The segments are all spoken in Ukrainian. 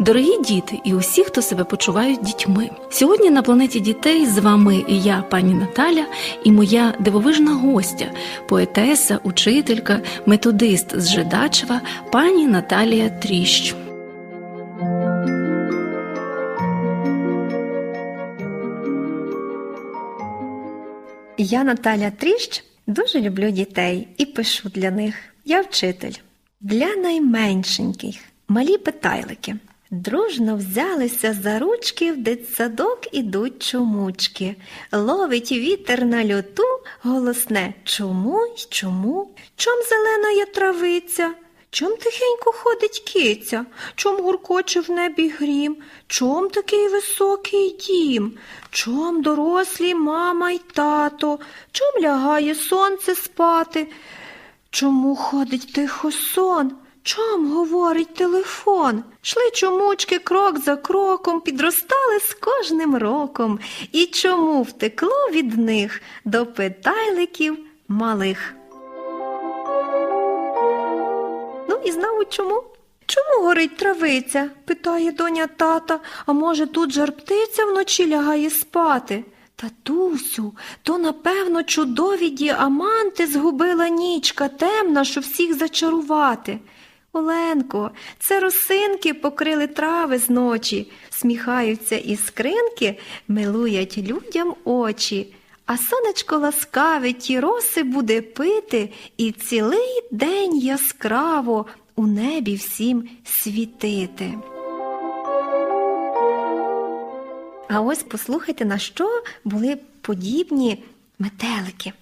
Дорогі діти і усі, хто себе почувають дітьми. Сьогодні на планеті дітей з вами і я, пані Наталя, і моя дивовижна гостя, поетеса, учителька, методист з Жидачева, пані Наталія Тріщ. Я Наталя Тріщ дуже люблю дітей і пишу для них. Я вчитель. Для найменшеньких малі питайлики. Дружно взялися за ручки, в дитсадок ідуть чомучки. Ловить вітер на льоту, голосне чому й чому? Чом зелена є травиця? Чом тихенько ходить киця? Чом гуркоче в небі грім? Чом такий високий дім? Чом дорослі мама й тато? Чом лягає сонце спати? Чому ходить тихо сон? Чом говорить телефон? Шли чомучки крок за кроком, підростали з кожним роком. І чому втекло від них до питайликів малих? Ну і знову чому? Чому горить травиця? питає доня тата, а може тут жар птиця вночі лягає спати? Татусю, то, напевно, чудові діаманти згубила нічка темна, що всіх зачарувати. Оленко, це росинки покрили трави зночі, сміхаються іскринки, милують людям очі. А сонечко ласкаве ті роси буде пити, і цілий день яскраво у небі всім світити. А ось послухайте, на що були подібні метелики.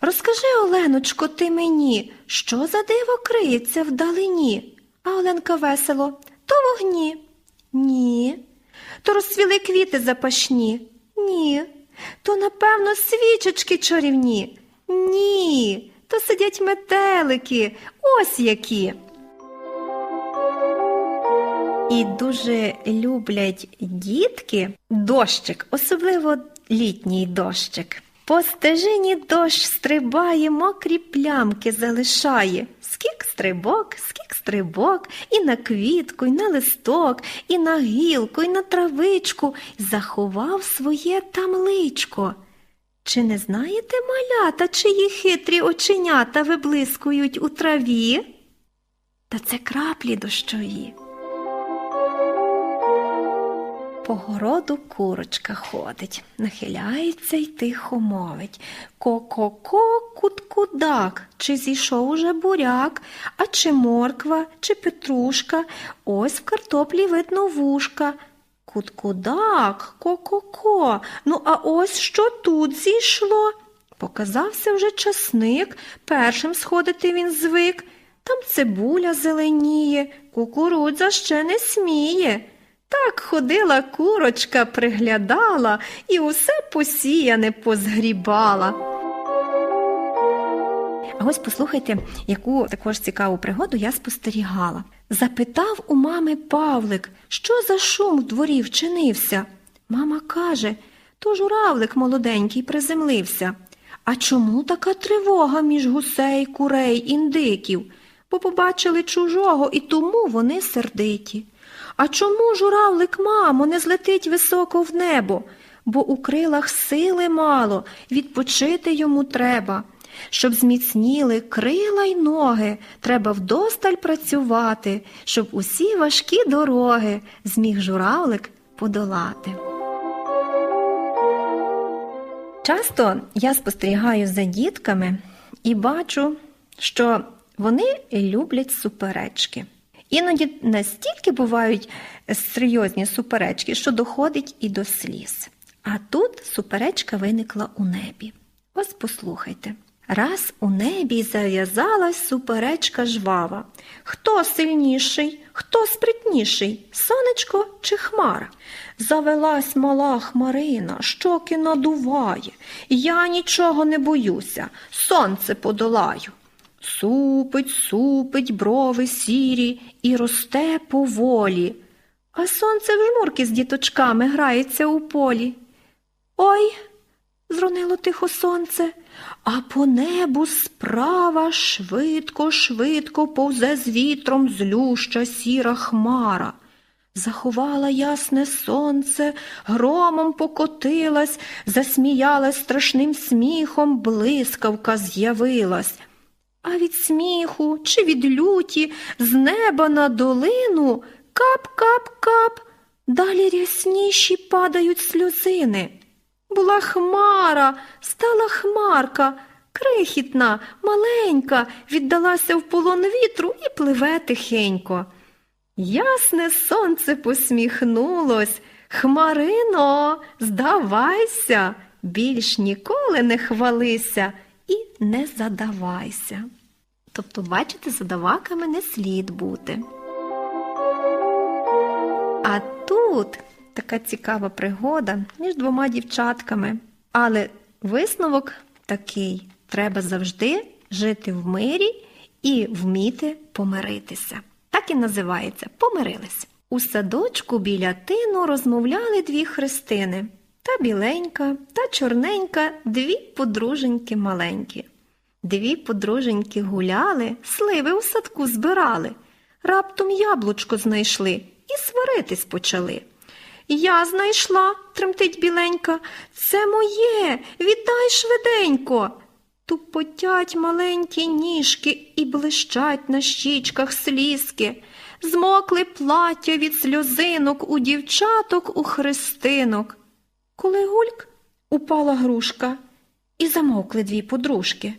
Розкажи, Оленочко, ти мені, що за диво криється вдалині? А Оленка весело, то вогні. Ні. То розцвіли квіти запашні. Ні. То, напевно, свічечки чарівні. Ні. То сидять метелики. Ось які. І дуже люблять дітки дощик, особливо літній дощик. По стежині дощ стрибає, мокрі плямки залишає. Скік стрибок, скік стрибок, і на квітку, і на листок, і на гілку, і на травичку, заховав своє там личко. Чи не знаєте, малята, чиї хитрі оченята виблискують у траві? Та це краплі дощові. По городу курочка ходить, нахиляється й тихо мовить. Ко-ко-ко, кут-кудак, чи зійшов уже буряк, а чи морква, чи петрушка, ось в картоплі видно вушка. Кут-кудак, ко-ко-ко, ну а ось що тут зійшло? Показався вже часник, першим сходити він звик. Там цибуля зеленіє, кукурудза ще не сміє. Так ходила курочка, приглядала і усе посіяне позгрібала. А ось послухайте, яку також цікаву пригоду я спостерігала. Запитав у мами Павлик, що за шум в дворі вчинився. Мама каже, то журавлик молоденький приземлився. А чому така тривога між гусей, курей, індиків? Бо побачили чужого і тому вони сердиті. А чому журавлик, мамо, не злетить високо в небо? Бо у крилах сили мало, відпочити йому треба. Щоб зміцніли крила й ноги, треба вдосталь працювати, щоб усі важкі дороги зміг журавлик подолати. Часто я спостерігаю за дітками і бачу, що вони люблять суперечки. Іноді настільки бувають серйозні суперечки, що доходить і до сліз. А тут суперечка виникла у небі. Ось послухайте. Раз у небі зав'язалась суперечка жвава. Хто сильніший, хто спритніший, сонечко чи хмара? Завелась мала хмарина, щоки надуває. Я нічого не боюся, сонце подолаю. Супить, супить брови сірі і росте поволі, а сонце в жмурки з діточками грається у полі. Ой, зронило тихо сонце, а по небу справа швидко, швидко повзе з вітром злюща сіра хмара. Заховала ясне сонце, громом покотилась, засміялась страшним сміхом, блискавка з'явилась. А від сміху чи від люті з неба на долину кап-кап-кап, далі рясніші падають сльозини. Була хмара, стала хмарка, крихітна, маленька, віддалася в полон вітру і пливе тихенько. Ясне сонце посміхнулось. Хмарино, здавайся, більш ніколи не хвалися і не задавайся. Тобто, бачите, задаваками не слід бути. А тут така цікава пригода між двома дівчатками. Але висновок такий: треба завжди жити в мирі і вміти помиритися. Так і називається помирились. У садочку біля тину розмовляли дві христини та біленька, та чорненька, дві подруженьки маленькі. Дві подруженьки гуляли, сливи у садку збирали, раптом яблучко знайшли і сваритись почали. Я знайшла, тремтить біленька, це моє, віддай швиденько. Тупотять маленькі ніжки і блищать на щічках слізки. Змокли плаття від сльозинок у дівчаток у хрестинок. Коли гульк упала грушка, і замовкли дві подружки.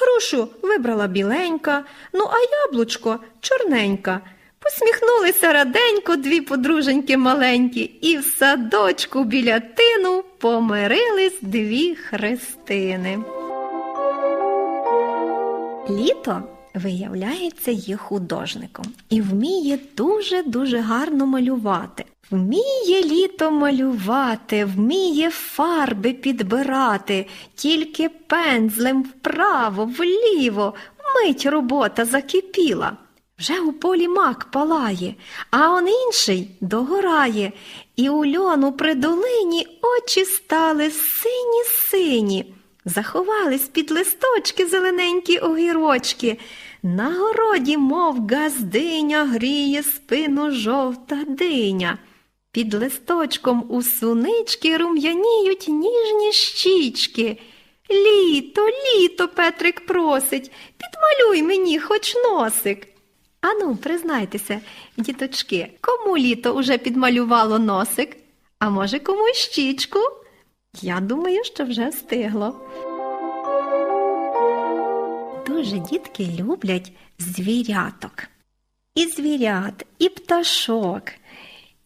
Грушу вибрала біленька, ну а яблучко чорненька. Посміхнулися раденько дві подруженьки маленькі, і в садочку біля тину помирились дві хрестини. Літо виявляється є художником і вміє дуже-дуже гарно малювати. Вміє літо малювати, вміє фарби підбирати, тільки пензлем вправо, вліво, мить робота закипіла. Вже у полі мак палає, а он інший догорає, і у льону при долині очі стали сині-сині. Заховались під листочки зелененькі огірочки. На городі, мов газдиня, гріє спину жовта диня. Під листочком у сунички рум'яніють ніжні щічки. Літо, літо, Петрик просить, підмалюй мені хоч носик. Ану, признайтеся, діточки, кому літо уже підмалювало носик? А може, комусь щічку? Я думаю, що вже встигло. Дуже дітки люблять звіряток. І звірят, і пташок.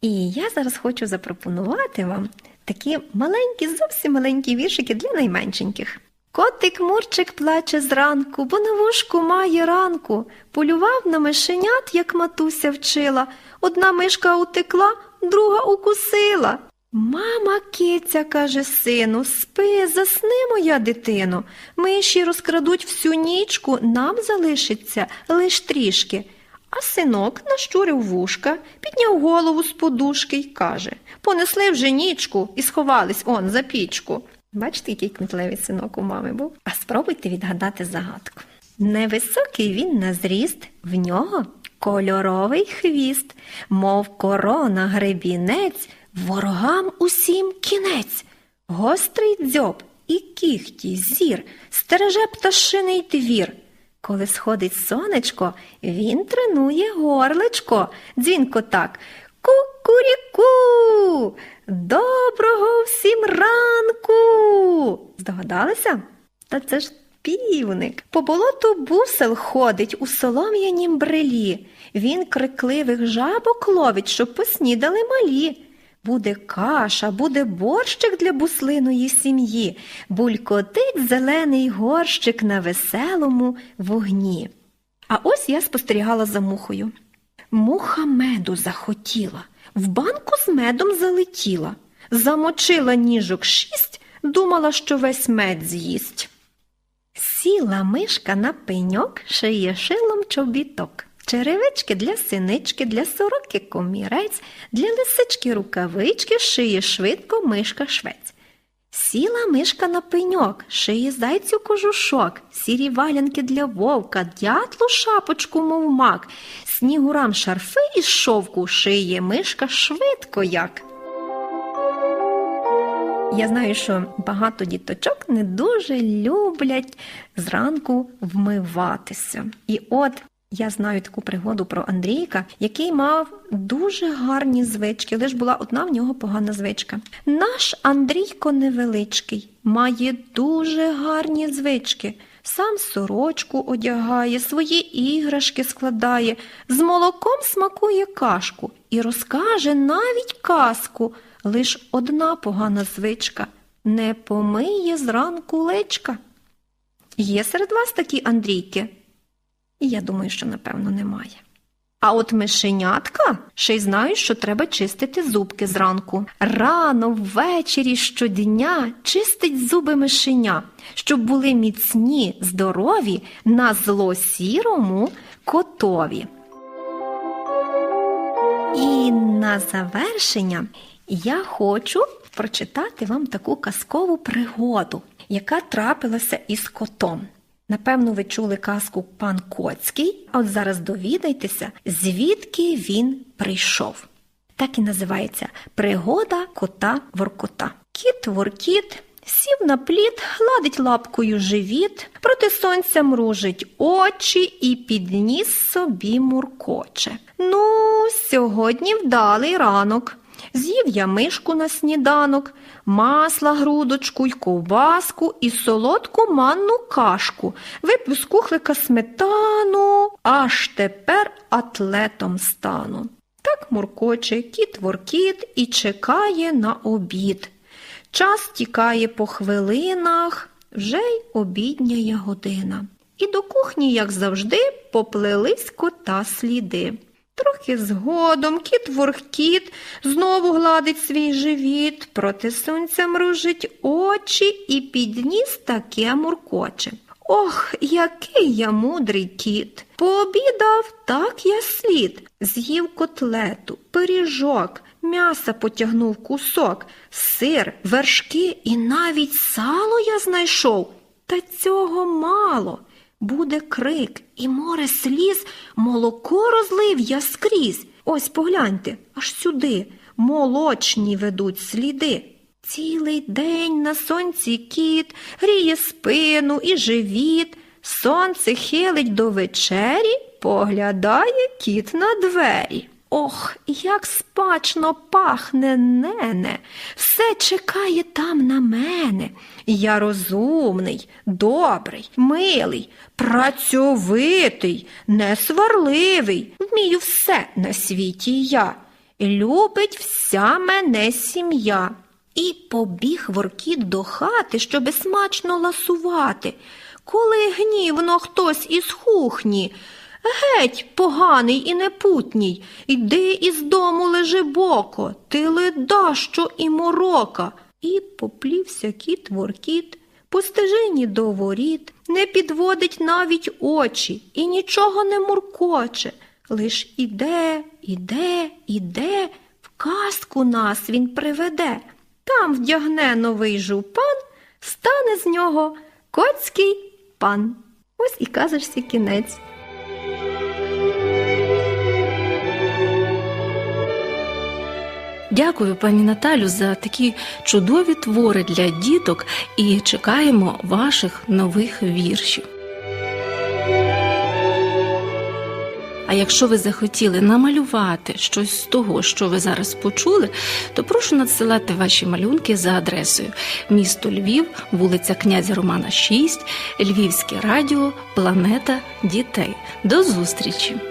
І я зараз хочу запропонувати вам такі маленькі, зовсім маленькі віршики для найменшеньких. Котик Мурчик плаче зранку, бо на вушку має ранку. Полював на мишенят, як матуся вчила. Одна мишка утекла, друга укусила. Мама киця каже сину, спи, засни, моя дитино. Миші розкрадуть всю нічку, нам залишиться лиш трішки. А синок нащурив вушка, підняв голову з подушки й каже Понесли вже нічку і сховались он за пічку. Бачите, який кмітливий синок у мами був? А спробуйте відгадати загадку. Невисокий він на зріст, в нього кольоровий хвіст, мов корона гребінець, ворогам усім кінець, гострий дзьоб і кіхті зір, стереже пташиний двір. Коли сходить сонечко, він тренує горлечко, дзвінко так. Ку-куріку! Доброго всім ранку! Здогадалися? Та це ж півник. По болоту бусел ходить у солом'янім брелі. Він крикливих жабок ловить, щоб поснідали малі. Буде каша, буде борщик для буслиної сім'ї, булькотить зелений горщик на веселому вогні. А ось я спостерігала за мухою. Муха меду захотіла, в банку з медом залетіла, замочила ніжок шість, думала, що весь мед з'їсть. Сіла мишка на пеньок, шиє шилом чобіток. Черевички для синички, для сороки комірець, для лисички рукавички шиє швидко мишка швець. Сіла мишка на пеньок, шиє зайцю кожушок, сірі валянки для вовка, дятлу шапочку, мов мак, снігурам шарфи із шовку шиє мишка швидко як. Я знаю, що багато діточок не дуже люблять зранку вмиватися. І от я знаю таку пригоду про Андрійка, який мав дуже гарні звички, лише була одна в нього погана звичка. Наш Андрійко невеличкий, має дуже гарні звички. Сам сорочку одягає, свої іграшки складає, з молоком смакує кашку і розкаже навіть казку. Лиш одна погана звичка не помиє зранку личка. Є серед вас такі Андрійки? І я думаю, що напевно немає. А от мишенятка ще й знають, що треба чистити зубки зранку. Рано, ввечері, щодня чистить зуби мишеня, щоб були міцні, здорові на зло сірому котові. І на завершення я хочу прочитати вам таку казкову пригоду, яка трапилася із котом. Напевно, ви чули казку пан Коцький, а от зараз довідайтеся, звідки він прийшов. Так і називається Пригода кота Воркота. Кіт Воркіт сів на плід, гладить лапкою живіт, проти сонця мружить очі і підніс собі муркоче. Ну, сьогодні вдалий ранок. З'їв я мишку на сніданок, масла грудочку й ковбаску і солодку манну кашку, випив з кухлика сметану, аж тепер атлетом стану. Так муркоче кіт воркіт і чекає на обід. Час тікає по хвилинах, вже й обідняя година. І до кухні, як завжди, поплелись кота сліди. Трохи згодом кіт воркіт знову гладить свій живіт, проти сонця мружить очі і підніс таке муркоче. Ох, який я мудрий кіт. Пообідав так я слід, з'їв котлету, пиріжок, м'яса потягнув кусок, сир, вершки і навіть сало я знайшов. Та цього мало. Буде крик і море сліз, молоко розлив я скрізь. Ось погляньте, аж сюди молочні ведуть сліди. Цілий день на сонці кіт гріє спину і живіт. Сонце хилить до вечері, поглядає кіт на двері. Ох, як спачно пахне нене, все чекає там на мене. Я розумний, добрий, милий, працьовитий, несварливий, вмію все на світі я. Любить вся мене сім'я. І побіг воркіт до хати, щоби смачно ласувати. Коли гнівно хтось із кухні, Геть, поганий і непутній, іди із дому лежи боко, ти леда, що і морока. І поплівся кіт воркіт, по стежині до воріт, не підводить навіть очі і нічого не муркоче. Лиш іде, іде, іде, в казку нас він приведе. Там вдягне новий жупан, стане з нього коцький пан. Ось і казочці кінець. Дякую, пані Наталю, за такі чудові твори для діток і чекаємо ваших нових віршів. А якщо ви захотіли намалювати щось з того, що ви зараз почули, то прошу надсилати ваші малюнки за адресою місто Львів, вулиця князя Романа 6, Львівське радіо, Планета дітей. До зустрічі!